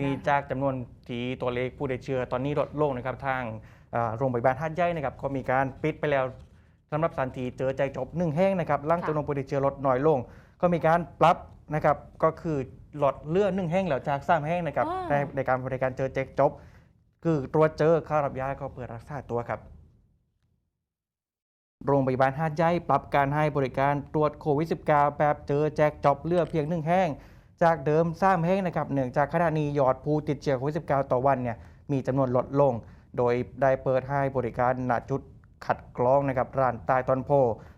ทีนี้จากจำนวนที่ตัวเลขผู้ติดเชื้อตอนนี้ลดลงนะครับทางเอ่อโรงพยาบาลท่าตุใหญ่นะครับก็มีการปิดไปแล้วสำหรับสถานที่เจอใจจบหนึ่งแห้งนะครับหล่างค่ะจำนวนผู้ติดเชื้อลดน้อยลง ก็มีการปรับนะครับก็คือลดเลื่อนหนึ่งแห้งแล้วจากสามแห้งนะครับอ่าในในการบริการเจอแจกจบ คือตรวจเจอเข้ารับยาก็เปิดรักษาตัวครับโรงพยาบาลหาดใหญ่ปรับการให้บริการตรวจโควิด -19 แบบเจอแจกจอบเลือดเพียงหนึ่งแห้ง จากเดิมสามแห้งนะครับเนื่องจากขณะนี้ยอดผู้ติดเชื้อโควิด -19 ต่อวันเนี่ยมีจำนวนลดลง โดยได้เปิดให้บริการณจุดขัดกรองนะครับร้านใต้ตอนโพ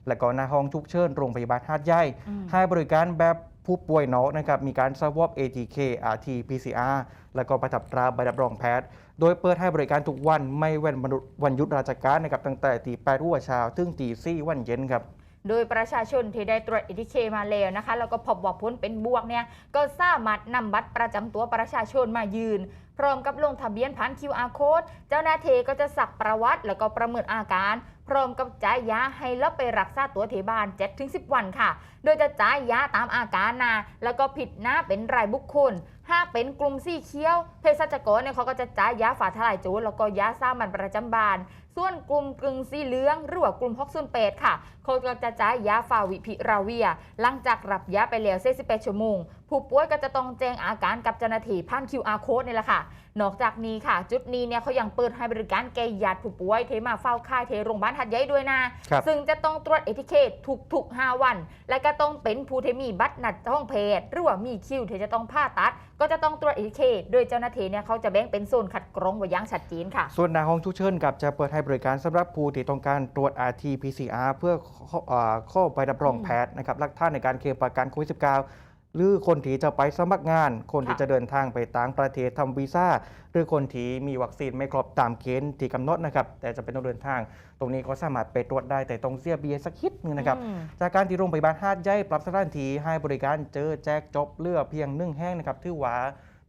และก็หน้าห้องฉุกเฉินโรงพยาบาลหาดใหญ่อืมให้บริการแบบผู้ป่วยนอกนะครับมีการสวอป ATK RT PCR แล้วก็ประทับตราใบรับรองแพทย์ โดยเปิดให้บริการทุกวันไม่เว้นวันหยุดราชการนะครับตั้งแต่ตีแปดหัวเช้าถึงตีสี่วันเย็นครับ โดยประชาชนที่ได้ตรวจ ATK มาแล้วนะคะแล้วก็พบว่าผลเป็นบวกเนี่ยก็สามารถนำบัตรประจำตัวประชาชนมายืน พร้อมกับลงทะเบียนผ่าน QR code เจ้าหน้าที่ก็จะสักประวัติ แล้วก็ประเมินอาการ พร้อมกับจ่ายยาให้แล้วไปรักษาตัวที่บ้าน7-10 วันค่ะ โดยจะจ่ายยาตามอาการนะแล้วก็ผิดหน้าเป็นรายบุคคล หากเป็นกลุ่มสีเขียวเภสัชกรเนี่ยเขาก็จะจ่ายยาฝาทลายโจรแล้วก็ยาสามัญประจำบาน ส่วนกลุ่มกึ่งสีเหลืองหรือว่ากลุ่มฮอกซุนเปดค่ะเขาก็จะจ่ายยาฟาวิพิราเวีย หลังจากรับยาไปแล้ว48ชั่วโมง ผู้ป่วยก็จะต้องแจ้งอาการกับเจ้าหน้าที่ผ่าน QR code นี่แหละค่ะ นอกจากนี้ค่ะ จุดนี้เนี่ยเขายังเปิดให้บริการแก่ญาติผู้ป่วยเทมาเฝ้าค่ายเทโรงพยาบาลหัดใหญ่ด้วยนะครับซึ่งจะต้องตรวจเอทิเคตทุกๆ 5 วัน และก็ต้องเป็นผู้ที่มีบัตรนัดห้องเพศหรือว่ามีคิวที่จะต้องผ่าตัดก็จะต้องตรวจเอทิเคตโดยเจ้าหน้าที่เนี่ยเขาจะแบ่งเป็นโซนคัดกรองไว้อย่างชัดเจนค่ะ ส่วนหน้าห้องฉุกเฉินกับจะเปิดให้บริการสำหรับผู้ที่ต้องการตรวจ RT PCR เพื่อข้อเอ่อข้อใบรับรองอืมแพทย์นะครับหลักฐานในการเคลมประกันโควิด -19 หรือคนที่จะไปสมัครงาน คนที่ค่ะจะเดินทางไปต่างประเทศทำวีซ่า หรือคนที่มีวัคซีนไม่ครบตามเกณฑ์ที่กำหนดนะครับ แต่จะเป็นต้องเดินทาง ตรงนี้ก็สามารถไปตรวจได้แต่ต้องเสียเบียสักคิดหนึงนะครับอืมจากการที่โรงพยาบาลหาดใหญ่ปรับสถานที่ให้บริการเจอแจกจบเลือเพียงหนึ่งแห้งนะครับถือว่า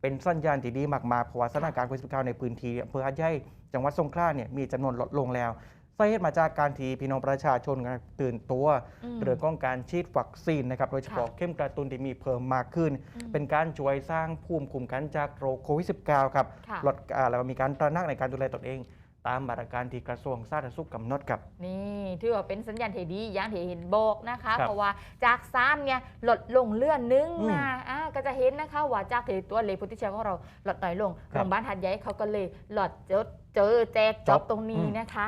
เป็นสัญญาณที่ดีมากๆเพราะว่าสถานการณ์โควิด 19 ในพื้นที่อำเภอหาดใหญ่จังหวัดสงขลาเนี่ยมีจำนวนลดลงแล้ว สาเหตุมาจากการที่พี่น้องประชาชนตื่นตัวอืมเรื่องของการฉีดวัคซีนนะครับโดยเฉพาะค่ะเข้มกระตุ้นที่มีเพิ่มมากขึ้นอืมเป็นการช่วยสร้างภูมิคุ้มกันจากโรคโควิด -19 ครับค่ะลดอ่าแล้วก็มีการตระหนักในการดูแลตนเองตามมาตรการที่กระทรวงสาธารณสุขกำหนดครับ นี่ถือว่าเป็นสัญญาณที่ดีอย่างที่เห็นบอกนะคะครับเพราะว่าจากซ้ำเนี่ยลดลงเลื่อนนึงอืมนะอ่าก็จะเห็นนะคะว่าจากที่ตัวเลขผู้ติดเชื้อของเราลดน้อยลงครับโรงพยาบาลหัดใหญ่เขาก็เลยลดเจอเจอแจกจอบจ๊อบตรงนี้อืมนะคะ